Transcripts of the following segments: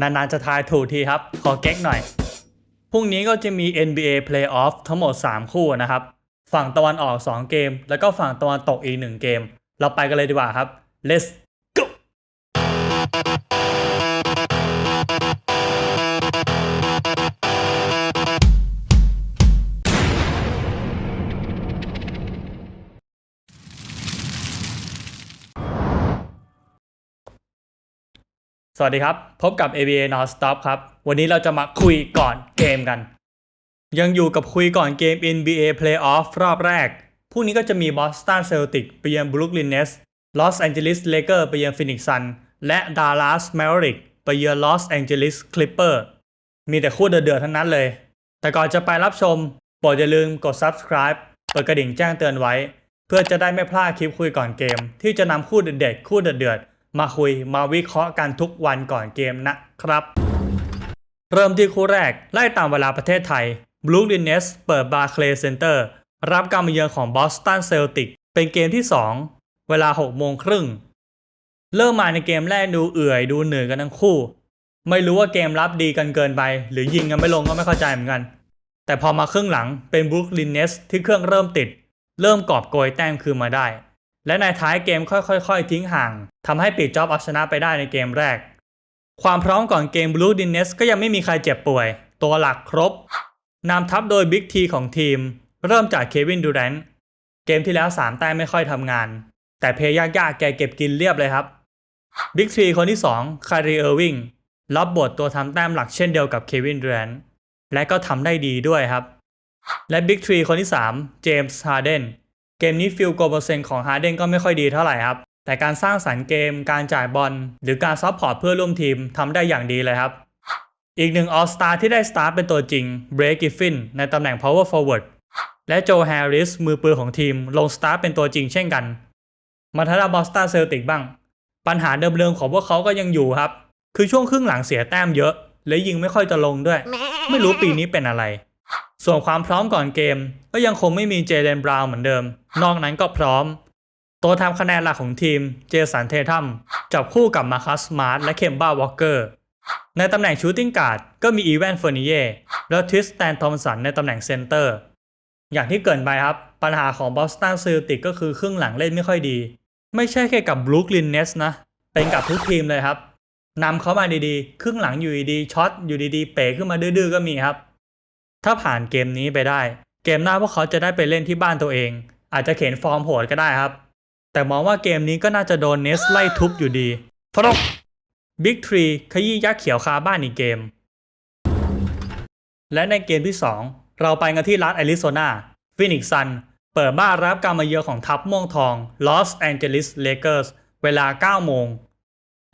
นานๆจะทายถูกทีครับ ขอเก๊กหน่อย พรุ่งนี้ก็จะมี NBA Playoff ทั้งหมด 3 คู่นะครับ ฝั่งตะวันออก 2 เกม แล้วก็ฝั่งตะวันตกอีก 1 เกม เราไปกันเลยดีกว่าครับ let's สวัสดีครับ พบกับ ABA Nonstop ครับ วันนี้เราจะมาคุยก่อนเกมกัน ยังอยู่กับคุยก่อนเกม NBA Playoff รอบแรก พรุ่งนี้ก็จะมี Boston Celtics ไปเยือน Brooklyn Nets Los Angeles Lakers ไปเยือน Phoenix Sun และ Dallas Mavericks ไปเยือน Los Angeles Clippers มีแต่คู่เดือดๆทั้งนั้นเลย แต่ก่อนจะไปรับชมโปรดอย่าลืมกด subscribe เปิดกระดิ่งแจ้งเตือนไว้ เพื่อจะได้ไม่พลาดคลิปคุยก่อนเกม ที่จะนำคู่เด็ดๆคู่เดือดๆ มาคุยมาวิเคราะห์กันทุกวันก่อนเกมนะครับ เริ่มที่คู่แรกไล่ตามเวลาประเทศไทย Brooklyn e s s เปิด Barclays Center รับการมาเยือนของ Boston Celtic เป็นเกมที่ 2 เวลา6โมงครึ่งเริ่มมาในเกมแรกดูเอื่อยดูเหนื่อยกันทั้งคู่ ไม่รู้ว่าเกมรับดีกันเกินไป หรือยิงกันไม่ลงก็ไม่เข้าใจเหมือนกัน แต่พอมาครึ่งหลังเป็น Brooklyn Nets ที่เครื่องเริ่มติด เริ่มกอบโกยแต้มคืนมาได้ และในท้ายเกมค่อยๆ ทิ้งห่างทำให้ปิดจ็อบเอาชนะไปได้ในเกมแรก ความพร้อมก่อนเกม Blue d i n e s ก็ยังไม่มีใครเจ็บป่วย ตัวหลักครบนำทัพโดยบิ๊กทีของทีม เริ่มจากเควินดูแรนต์เกมที่แล้ว 3 แต้มไม่ค่อยทำงาน แต่เพย์ยากๆแกเก็บกินเรียบเลยครับบิ๊กทีคนที่ 2 คารีเออร์วิงรับบทตัวทำแต้มหลักเช่นเดียวกับเควินดูแรนต์และก็ทำได้ดีด้วยครับ และบิ๊กทีคนที่ 3 เจมส์ฮาร์เดน เกมนี้ฟิลโกเปอร์เซ็นต์ของฮาร์เดนก็ไม่ค่อยดีเท่าไหร่ครับ แต่การสร้างสรรค์เกม การจ่ายบอล หรือการซัพพอร์ตเพื่อร่วมทีมทำได้อย่างดีเลยครับ อีกหนึ่งออสตาร์ที่ได้สตาร์เป็นตัวจริงเบรกิฟฟินในตำแหน่ง power forward และโจแฮร์ริสมือปืนของทีมลงสตาร์เป็นตัวจริงเช่นกัน มาทางด้าบอสตันเซลติกบ้าง ปัญหาเดิมๆของพวกเขาก็ยังอยู่ครับ คือช่วงครึ่งหลังเสียแต้มเยอะ และยิงไม่ค่อยจะลงด้วย ไม่รู้ปีนี้เป็นอะไร ส่วนความพร้อมก่อนเกมก็ยังคงไม่มีเจเลนบราวน์เหมือนเดิม นอกนั้นก็พร้อม ตัวทำคะแนนหลักของทีมเจสันเททัมจับคู่กับมาคัสมาร์ทและเคมบ้าวอลเกอร์ในตำแหน่งชูตติ้งการ์ดก็มีอีแวนเฟอร์นิเย่และทริสแตนทอมสันในตำแหน่งเซนเตอร์ อย่างที่เกินไปครับ ปัญหาของบอสตันซิลติกก็คือครึ่งหลังเล่นไม่ค่อยดี ไม่ใช่แค่กับบรูคลินเนสนะ เป็นกับทุกทีมเลยครับนำเขามาดีๆ ครึ่งหลังอยู่ดีๆช็อตอยู่ดีๆ เป๋ขึ้นมาดื้อๆก็มีครับ ถ้าผ่านเกมนี้ไปได้ เกมหน้าพวกเขาจะได้ไปเล่นที่บ้านตัวเอง อาจจะเข็นฟอร์มโหดก็ได้ครับ แต่มองว่าเกมนี้ก็น่าจะโดนเนสไล่ทุบอยู่ดีฟรกบิ๊กทรีขยี้ยักษ์เขียวคาบ้านอีกเกม และในเกมที่ 2 เราไปกันที่รัฐแอริโซนาฟินิกซันเปิดบ้านรับการมาเยือนของทัพม่วงทองลอสแองเจลิสเลเกอร์สเวลา 9 โมง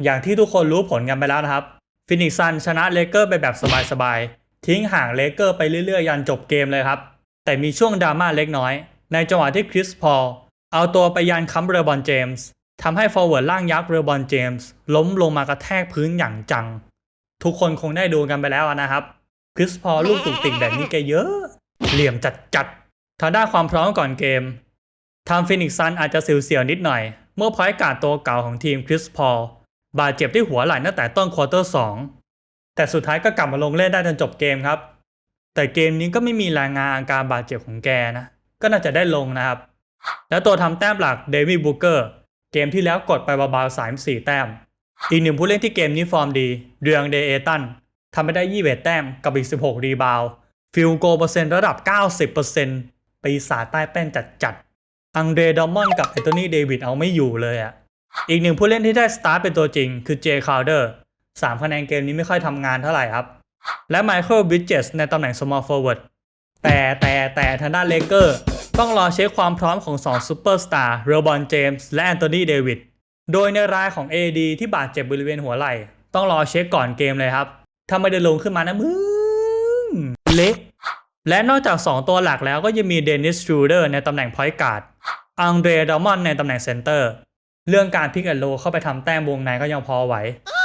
อย่างที่ทุกคนรู้ผลกันไปแล้วนะครับฟินิกซันชนะเลเกอร์ไปแบบสบายๆ ทิ้งห่างเลเกอร์ไปเรื่อยๆ ยันจบเกมเลยครับ แต่มีช่วงดราม่าเล็กน้อย ในจังหวะที่คริสพอลเอาตัวไปยันค้ำเรือบอลเจมส์ทำให้ฟอร์เวิร์ดล่างยักษ์เรือบอลเจมส์ล้มลงมากระแทกพื้นอย่างจัง ทุกคนคงได้ดูกันไปแล้วนะครับคริสพอลลูกตุกติกแบบนี้แกเยอะ เหลี่ยมจัดๆทางด้านความพร้อมก่อนเกมทางฟินิกซันอาจจะเสียวๆนิดหน่อย เมื่อพอยการ์ดตัวเก่าของทีมคริสพอลบาดเจ็บที่หัวไหล่ตั้งแต่ต้นควอเตอร์2 แต่สุดท้ายก็กลับมาลงเล่นได้จนจบเกมครับ แต่เกมนี้ก็ไม่มีรายงานอาการบาดเจ็บของแกนะ ก็น่าจะได้ลงนะครับ แล้วตัวทำแต้มหลักเดวิดบูเกอร์เกมที่แล้วกดไปเบาๆ34แต้ม อีกหนึ่งผู้เล่นที่เกมนี้ฟอร์มดีเดืองเดเอตันทำไปได้21แต้มกับอีก 16 รีบาวฟิลโกเปอร์เซ็นต์ระดับ 90%ปีศาจใต้แป้นจัดๆอังเดรดอมอนกับแอนโทนีเดวิดเอาไม่อยู่เลยอะอีกหนึ่งผู้เล่นที่ได้สตาร์ทเป็นตัวจริงคือเจคาวเดอร์ สามคะแนนเกมนี้ไม่ค่อยทำงานเท่าไหร่ครับ และไมเคิลบิ d เจสในตำแหน่ง small forward แต่แต่แต่ทางด้านเลเกอร์ต้องรอเช็คความพร้อมของ2ซูเปอร์สตาร์เรบอนเจมส์และแอนโทนีเดวิดโดยในรายของ AD ที่บาดเจ็บบริเวณหัวไหล่ ต้องรอเช็คก่อนเกมเลยครับ ถ้าไม่ได้ลงขึ้นมานะมึงเละและนอกจาก 2 ตัวหลักแล้วก็ยังมีเดนิสชูเดอร์ในตำแหน่งพอยต์การ์ดอังเดรดอมอนในตำแหน่งเซนเตอร์ เรื่องการพิกแอนโลเข้าไปทำแต้มวงในก็ยังพอไหว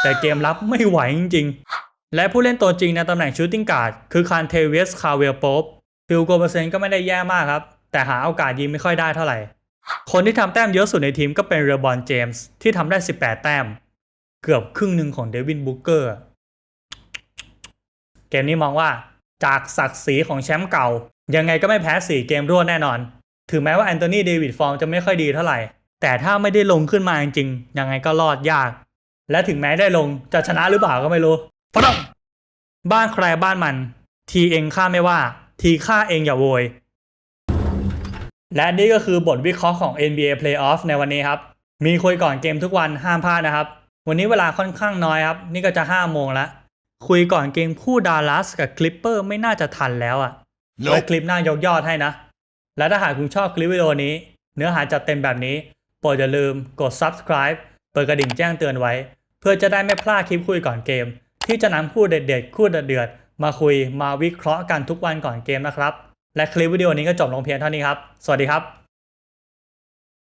แต่เกมรับไม่ไหวจริงๆ และผู้เล่นตัวจริงในตำแหน่งชูตติ้งการ์ดคือคานเทเวสคาเวลโป๊ปฟิลโกเปอร์เซ็นต์ก็ไม่ได้แย่มากครับ แต่หาโอกาสยิงไม่ค่อยได้เท่าไหร่ คนที่ทำแต้มเยอะสุดในทีมก็เป็นเรบอนเจมส์ที่ทำได้ 18 แต้ม เกือบครึ่งหนึ่งของเดวินบูเกอร์ เกมนี้มองว่าจากศักดิ์ศรีของแชมป์เก่า ยังไงก็ไม่แพ้ 4 เกมรวดแน่นอน ถึงแม้ว่าแอนโทนีเดวิดฟอร์มจะไม่ค่อยดีเท่าไหร่ แต่ถ้าไม่ได้ลงขึ้นมาจริงๆยังไงก็รอดยาก และถึงแม้ได้ลงจะชนะหรือเปล่าก็ไม่รู้ฟะดงบ้านใครบ้านมัน ทีเองข้าไม่ว่า ทีข้าเองอย่าโวย และนี่ก็คือบทวิเคราะห์ของ NBA Playoff ในวันนี้ครับ มีคุยก่อนเกมทุกวันห้ามพลาดนะครับ วันนี้เวลาค่อนข้างน้อยครับ นี่ก็จะ5โมงแล้วคุยก่อนเกมคู่ดัลลัสกับคลิปเปอร์ไม่น่าจะทันแล้วอะ่ะไว้คลิปหน้ายกยอดให้นะ และถ้าหากคุณชอบคลิปวิดีโอนี้ เนื้อหาจัดเต็มแบบนี้ โปรดอย่าลืมกด subscribe เปิดกระดิ่งแจ้งเตือนไว้ เพื่อจะได้ไม่พลาดคลิปคุยก่อนเกม ที่จะนำคู่เด็ดๆ คู่เดือดๆมาคุยมาวิเคราะห์กันทุกวันก่อนเกมนะครับ และคลิปวิดีโอนี้ก็จบลงเพียงเท่านี้ครับ สวัสดีครับ